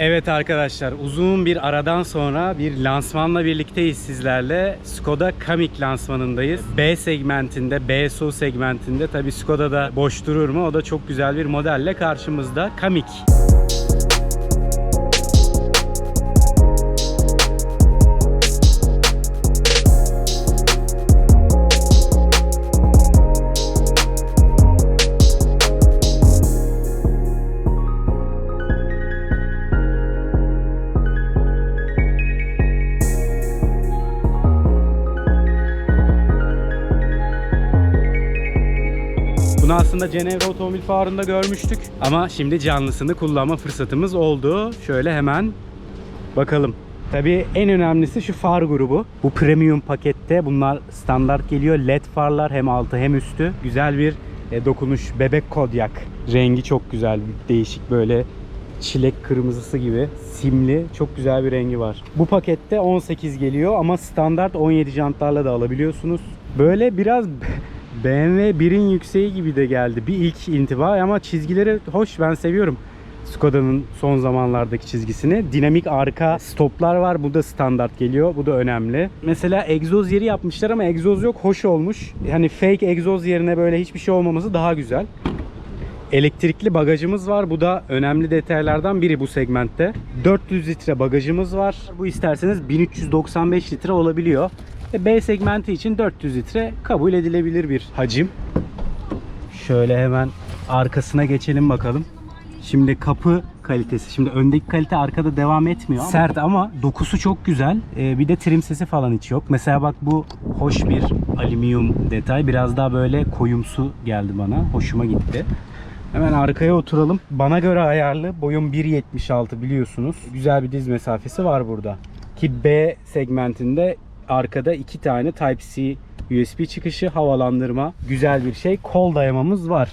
Evet arkadaşlar uzun bir aradan sonra bir lansmanla birlikteyiz sizlerle. Skoda Kamiq lansmanındayız. B segmentinde, BSO segmentinde tabi Skoda'da boş durur mu? O da çok güzel bir modelle karşımızda. Kamiq. Aslında Cenevre Otomobil Fuarı'nda görmüştük. Ama şimdi canlısını kullanma fırsatımız oldu. Şöyle hemen bakalım. Tabii en önemlisi şu far grubu. Bu premium pakette bunlar standart geliyor. LED farlar hem altı hem üstü. Güzel bir e, dokunuş. Bebek kodyak. Rengi çok güzel. Değişik böyle çilek kırmızısı gibi simli çok güzel bir rengi var. Bu pakette 18 geliyor ama standart 17 jantlarla da alabiliyorsunuz. Böyle biraz BMW 1'in yükseği gibi de geldi. Bir ilk intiba ama çizgileri hoş ben seviyorum. Skoda'nın son zamanlardaki çizgisini. Dinamik arka stoplar var. Bu da standart geliyor. Bu da önemli. Mesela egzoz yeri yapmışlar ama egzoz yok. Hoş olmuş. Hani fake egzoz yerine böyle hiçbir şey olmaması daha güzel. Elektrikli bagajımız var. Bu da önemli detaylardan biri bu segmentte. 400 litre bagajımız var. Bu isterseniz 1395 litre olabiliyor. Ve B segmenti için 400 litre kabul edilebilir bir hacim. Şöyle hemen arkasına geçelim bakalım. Şimdi kapı kalitesi. Şimdi öndeki kalite arkada devam etmiyor. ama Sert ama dokusu çok güzel. Ee, bir de trim sesi falan hiç yok. Mesela bak bu hoş bir alüminyum detay. Biraz daha böyle koyumsu geldi bana. Hoşuma gitti. Hemen arkaya oturalım. Bana göre ayarlı. Boyum 1.76 biliyorsunuz. Güzel bir diz mesafesi var burada. Ki B segmentinde arkada iki tane Type-C USB çıkışı, havalandırma. Güzel bir şey. Kol dayamamız var.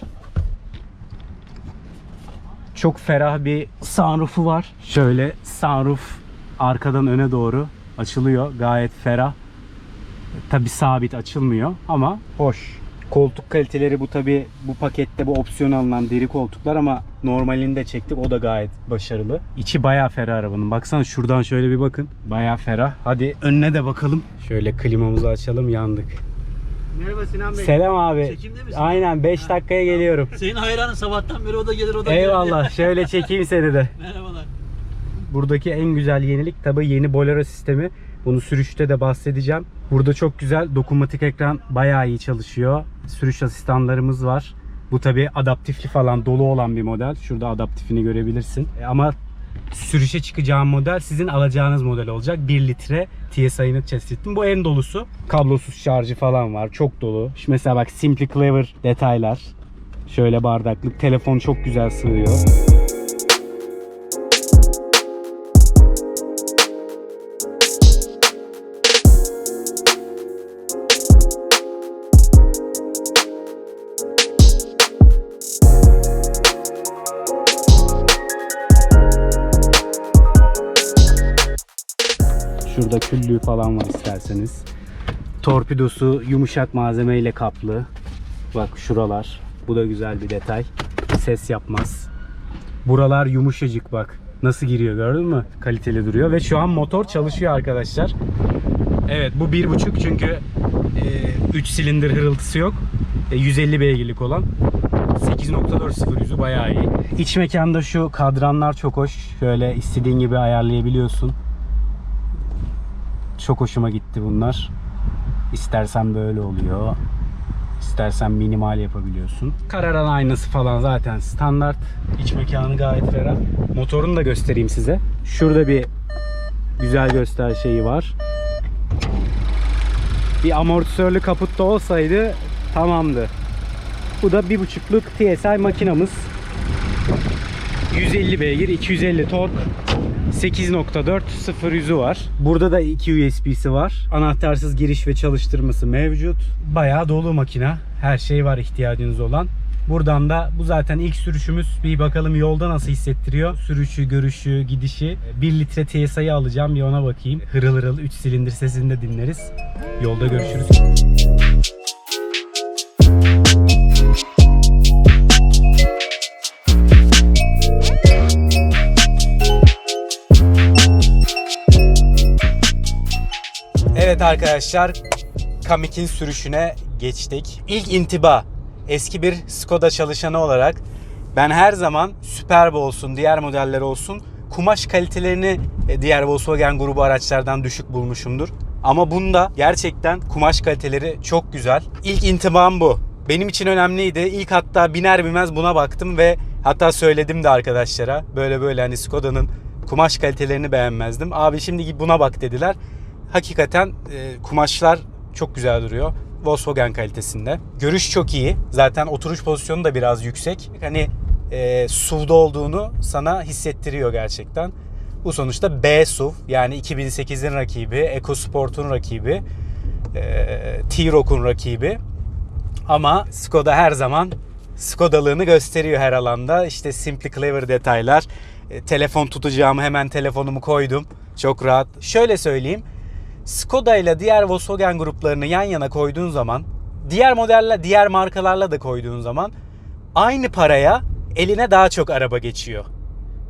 Çok ferah bir sunroofu var. Şöyle sunroof arkadan öne doğru açılıyor. Gayet ferah. Tabi sabit açılmıyor ama hoş. Koltuk kaliteleri bu tabi bu pakette bu opsiyon alınan deri koltuklar ama normalini de çektik o da gayet başarılı. İçi bayağı ferah arabanın. Baksana şuradan şöyle bir bakın. Bayağı ferah. Hadi önüne de bakalım. Şöyle klimamızı açalım yandık. Merhaba Sinan Bey. Selam abi. Çekimde misin? Aynen 5 dakikaya geliyorum. Senin hayranın sabahtan beri o da gelir o da Eyvallah. gelir. Şöyle çekeyim seni de. Merhabalar. Buradaki en güzel yenilik tabi yeni Bolero sistemi. Bunu sürüşte de bahsedeceğim. Burada çok güzel dokunmatik ekran bayağı iyi çalışıyor. Sürüş asistanlarımız var. Bu tabi adaptifli falan dolu olan bir model. Şurada adaptifini görebilirsin. E, Ama sürüşe çıkacağım model sizin alacağınız model olacak. 1 litre TSI'nin chassis. Bu en dolusu. Kablosuz şarjı falan var. Çok dolu. Şu mesela bak Simply Clever detaylar. Şöyle bardaklık. Telefon çok güzel sığıyor. Şurada küllüğü falan var isterseniz. Torpidosu yumuşak malzemeyle kaplı. Bak şuralar. Bu da güzel bir detay. Ses yapmaz. Buralar yumuşacık bak. Nasıl giriyor gördün mü? Kaliteli duruyor ve şu an motor çalışıyor arkadaşlar. Evet bu 1.5 çünkü 3 silindir hırıltısı yok. E, 150 beygirlik olan 8.4 sıfır yüzü bayağı iyi. İç mekanda şu kadranlar çok hoş. Şöyle istediğin gibi ayarlayabiliyorsun. Çok hoşuma gitti bunlar. İstersen böyle oluyor. İstersen minimal yapabiliyorsun. Kararan aynası falan zaten standart. İç mekanı gayet ferah. Motorunu da göstereyim size. Şurada bir güzel göster şeyi var. Bir amortisörlü kaputta olsaydı tamamdı. Bu da bir buçukluk TSI makinamız. 150 beygir, 250 tork. 8.4 0 yüzü var. Burada da iki USB'si var. Anahtarsız giriş ve çalıştırması mevcut. Bayağı dolu makina. Her şey var ihtiyacınız olan. Buradan da bu zaten ilk sürüşümüz. Bir bakalım yolda nasıl hissettiriyor. Sürüşü, görüşü, gidişi. 1 litre TSI'yi alacağım bir ona bakayım. Hırıl hırıl 3 silindir sesini de dinleriz. Yolda görüşürüz. Evet arkadaşlar, Kamik'in sürüşüne geçtik. İlk intiba, eski bir Skoda çalışanı olarak ben her zaman Superb olsun, diğer modeller olsun kumaş kalitelerini e, diğer Volkswagen grubu araçlardan düşük bulmuşumdur. Ama bunda gerçekten kumaş kaliteleri çok güzel. İlk intibam bu. Benim için önemliydi. İlk hatta biner binmez buna baktım ve hatta söyledim de arkadaşlara. Böyle böyle hani Skoda'nın kumaş kalitelerini beğenmezdim. Abi şimdi buna bak dediler. Hakikaten e, kumaşlar çok güzel duruyor. Volkswagen kalitesinde. Görüş çok iyi. Zaten oturuş pozisyonu da biraz yüksek. Hani e, SUV'da olduğunu sana hissettiriyor gerçekten. Bu sonuçta B SUV yani 2008'in rakibi, EcoSport'un rakibi, e, T-Roc'un rakibi. Ama Skoda her zaman Skodalığını gösteriyor her alanda. İşte Simply Clever detaylar. E, telefon tutacağımı hemen telefonumu koydum. Çok rahat. Şöyle söyleyeyim. Skoda ile diğer Volkswagen gruplarını yan yana koyduğun zaman, diğer modeller, diğer markalarla da koyduğun zaman aynı paraya eline daha çok araba geçiyor.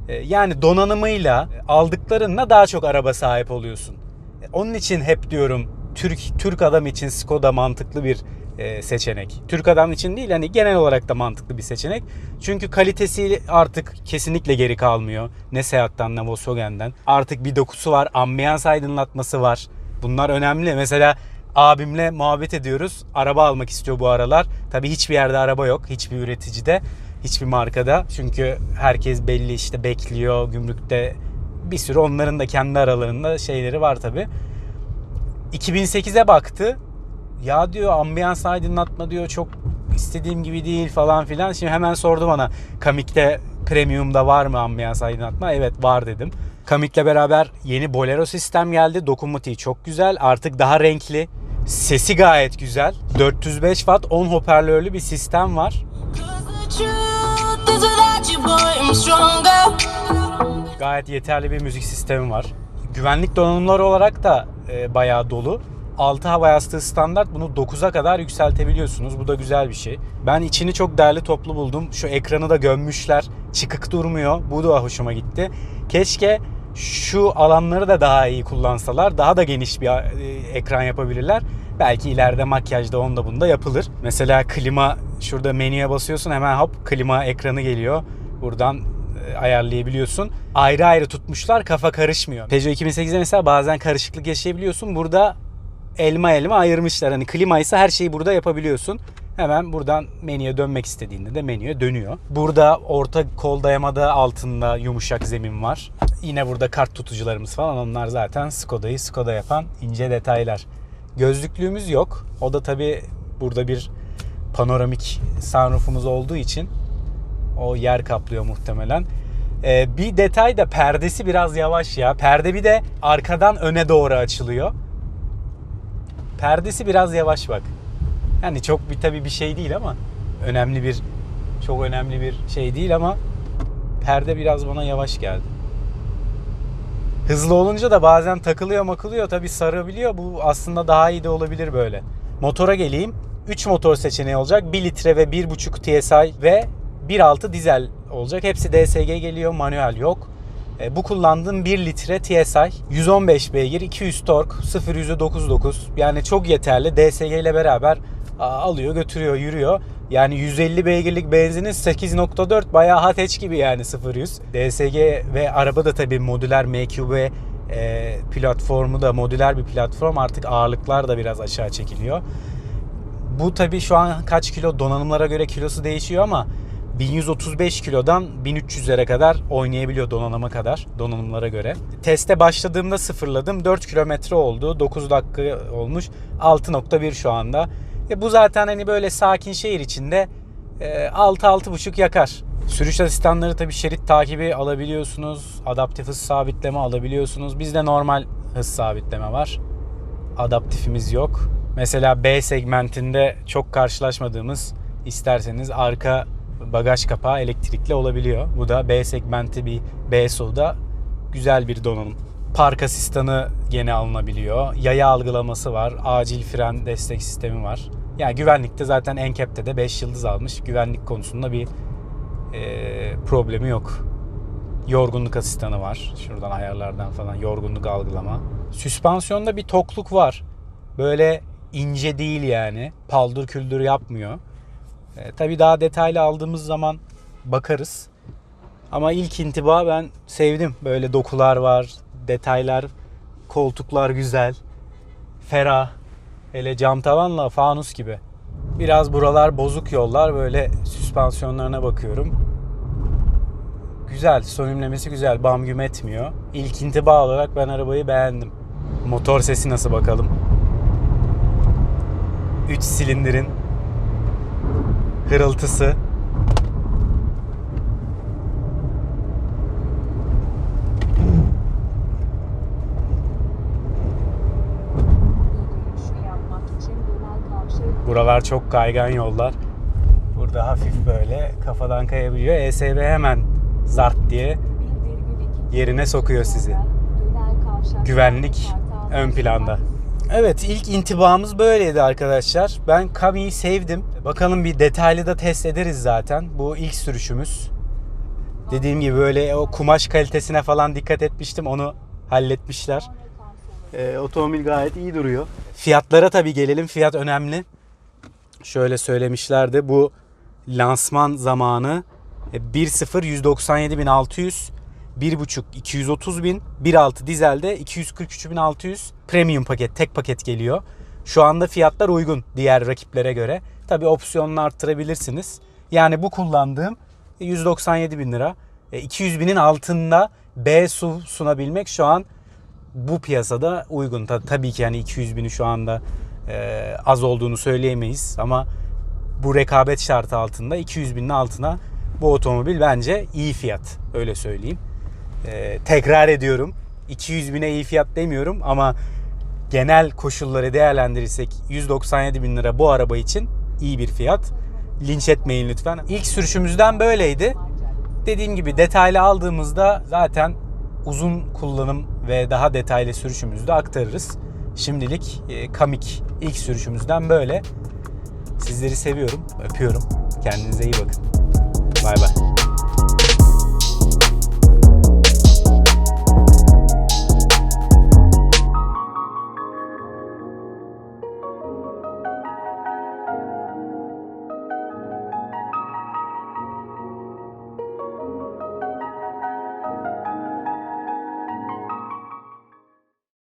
E, Yani donanımıyla aldıklarınla daha çok araba sahip oluyorsun. E, Onun için hep diyorum Türk Türk adam için Skoda mantıklı bir e, seçenek. Türk adam için değil hani genel olarak da mantıklı bir seçenek. Çünkü kalitesi artık kesinlikle geri kalmıyor. Ne Seat'tan ne Volkswagen'den. Artık bir dokusu var, ambiyans aydınlatması var. Bunlar önemli. Mesela abimle muhabbet ediyoruz. Araba almak istiyor bu aralar. Tabii hiçbir yerde araba yok. Hiçbir üreticide, hiçbir markada. Çünkü herkes belli işte bekliyor gümrükte. Bir sürü onların da kendi aralarında şeyleri var tabii. 2008'e baktı. Ya diyor ambiyans aydınlatma diyor çok istediğim gibi değil falan filan. Şimdi hemen sordu bana Kamik'te Premium'da var mı ambiyans aydınlatma? Evet var dedim. Kamik'le beraber yeni Bolero sistem geldi. Dokunmatiği çok güzel. Artık daha renkli. Sesi gayet güzel. 405 watt 10 hoparlörlü bir sistem var. Gayet yeterli bir müzik sistemi var. Güvenlik donanımları olarak da e, bayağı dolu. 6 hava yastığı standart bunu 9'a kadar yükseltebiliyorsunuz. Bu da güzel bir şey. Ben içini çok değerli toplu buldum. Şu ekranı da gömmüşler. Çıkık durmuyor. Bu da hoşuma gitti. Keşke şu alanları da daha iyi kullansalar. Daha da geniş bir e, ekran yapabilirler. Belki ileride makyajda onda bunda yapılır. Mesela klima şurada menüye basıyorsun hemen hop klima ekranı geliyor. Buradan e, ayarlayabiliyorsun. Ayrı ayrı tutmuşlar kafa karışmıyor. Peugeot 2008'de mesela bazen karışıklık yaşayabiliyorsun. Burada elma elma ayırmışlar. Hani klima ise her şeyi burada yapabiliyorsun. Hemen buradan menüye dönmek istediğinde de menüye dönüyor. Burada orta kol dayamada altında yumuşak zemin var. Yine burada kart tutucularımız falan onlar zaten Skoda'yı Skoda yapan ince detaylar. Gözlüklüğümüz yok. O da tabi burada bir panoramik sunroofumuz olduğu için o yer kaplıyor muhtemelen. Ee, bir detay da perdesi biraz yavaş ya. Perde bir de arkadan öne doğru açılıyor. Perdesi biraz yavaş bak. Yani çok bir tabii bir şey değil ama önemli bir çok önemli bir şey değil ama perde biraz bana yavaş geldi. Hızlı olunca da bazen takılıyor makılıyor tabii sarabiliyor. Bu aslında daha iyi de olabilir böyle. Motora geleyim. 3 motor seçeneği olacak. 1 litre ve 1.5 TSI ve 1.6 dizel olacak. Hepsi DSG geliyor. Manuel yok. E, bu kullandığım 1 litre TSI 115 beygir 200 tork 0 yüzü 9.9 yani çok yeterli DSG ile beraber a, alıyor götürüyor yürüyor yani 150 beygirlik benzinin 8.4 bayağı hateç gibi yani 0 100 DSG ve araba da tabi modüler MQB e, platformu da modüler bir platform artık ağırlıklar da biraz aşağı çekiliyor bu tabi şu an kaç kilo donanımlara göre kilosu değişiyor ama 1135 kilodan 1300'lere kadar oynayabiliyor donanıma kadar donanımlara göre. Teste başladığımda sıfırladım. 4 kilometre oldu. 9 dakika olmuş. 6.1 şu anda. E bu zaten hani böyle sakin şehir içinde e, 6-6.5 yakar. Sürüş asistanları tabi şerit takibi alabiliyorsunuz. Adaptif hız sabitleme alabiliyorsunuz. Bizde normal hız sabitleme var. Adaptifimiz yok. Mesela B segmentinde çok karşılaşmadığımız isterseniz arka bagaj kapağı elektrikli olabiliyor. Bu da B segmenti bir BSO'da güzel bir donanım. Park asistanı gene alınabiliyor. Yaya algılaması var. Acil fren destek sistemi var. Yani güvenlikte zaten NCAP'te de 5 yıldız almış. Güvenlik konusunda bir e, problemi yok. Yorgunluk asistanı var. Şuradan ayarlardan falan yorgunluk algılama. Süspansiyonda bir tokluk var. Böyle ince değil yani. Paldır küldür yapmıyor. E, tabii daha detaylı aldığımız zaman bakarız. Ama ilk intiba ben sevdim. Böyle dokular var, detaylar, koltuklar güzel, ferah. Hele cam tavanla fanus gibi. Biraz buralar bozuk yollar. Böyle süspansiyonlarına bakıyorum. Güzel, sönümlemesi güzel. Bam güm etmiyor. İlk intiba olarak ben arabayı beğendim. Motor sesi nasıl bakalım? 3 silindirin hırıltısı. Buralar çok kaygan yollar. Burada hafif böyle kafadan kayabiliyor. ESB hemen zart diye 1,2 yerine sokuyor sizi. Güvenlik ön planda. Evet ilk intibamız böyleydi arkadaşlar. Ben Kami'yi sevdim. Bakalım bir detaylı da test ederiz zaten. Bu ilk sürüşümüz. Dediğim gibi böyle o kumaş kalitesine falan dikkat etmiştim. Onu halletmişler. Ee, otomobil gayet iyi duruyor. Fiyatlara tabii gelelim. Fiyat önemli. Şöyle söylemişlerdi. Bu lansman zamanı e, 1.0 197.600 1.5 230 bin 1.6 dizelde 243.600 premium paket tek paket geliyor. Şu anda fiyatlar uygun diğer rakiplere göre. Tabi opsiyonunu arttırabilirsiniz. Yani bu kullandığım 197 bin lira. E, 200 binin altında B su sunabilmek şu an bu piyasada uygun. Ta- tabii ki yani 200 bini şu anda e, az olduğunu söyleyemeyiz ama bu rekabet şartı altında 200 binin altına bu otomobil bence iyi fiyat. Öyle söyleyeyim. E, tekrar ediyorum. 200 bine iyi fiyat demiyorum ama genel koşulları değerlendirirsek 197 bin lira bu araba için iyi bir fiyat. Linç etmeyin lütfen. İlk sürüşümüzden böyleydi. Dediğim gibi detaylı aldığımızda zaten uzun kullanım ve daha detaylı sürüşümüzde aktarırız. Şimdilik e, Kamik ilk sürüşümüzden böyle. Sizleri seviyorum, öpüyorum. Kendinize iyi bakın. Bay bay.